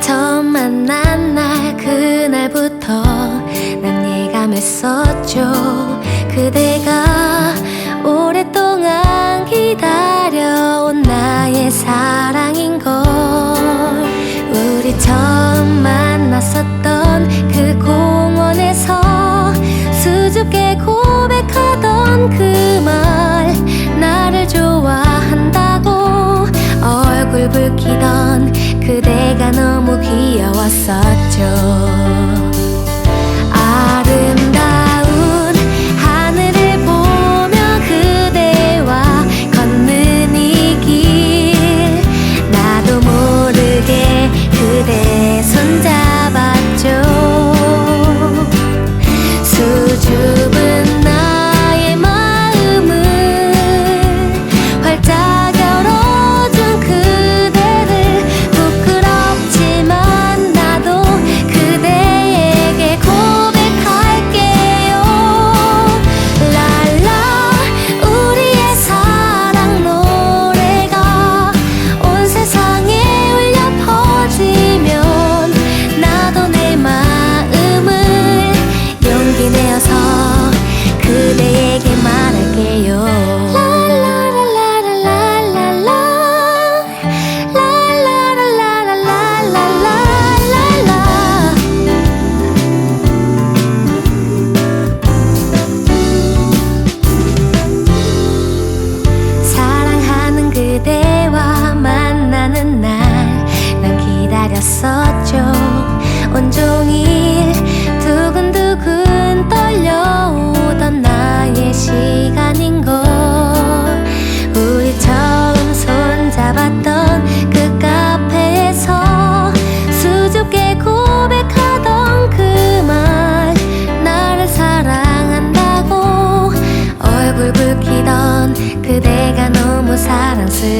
처음 만난 날 그날부터 난 예감했었죠. 그대가 오랫동안 기다려온 나의 사랑인 걸. 우리 처음 만났었던 그 공원에서 수줍게 고 일으키던 그대가 너무 귀여웠었죠.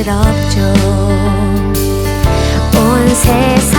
사랑스럽죠. 온 세상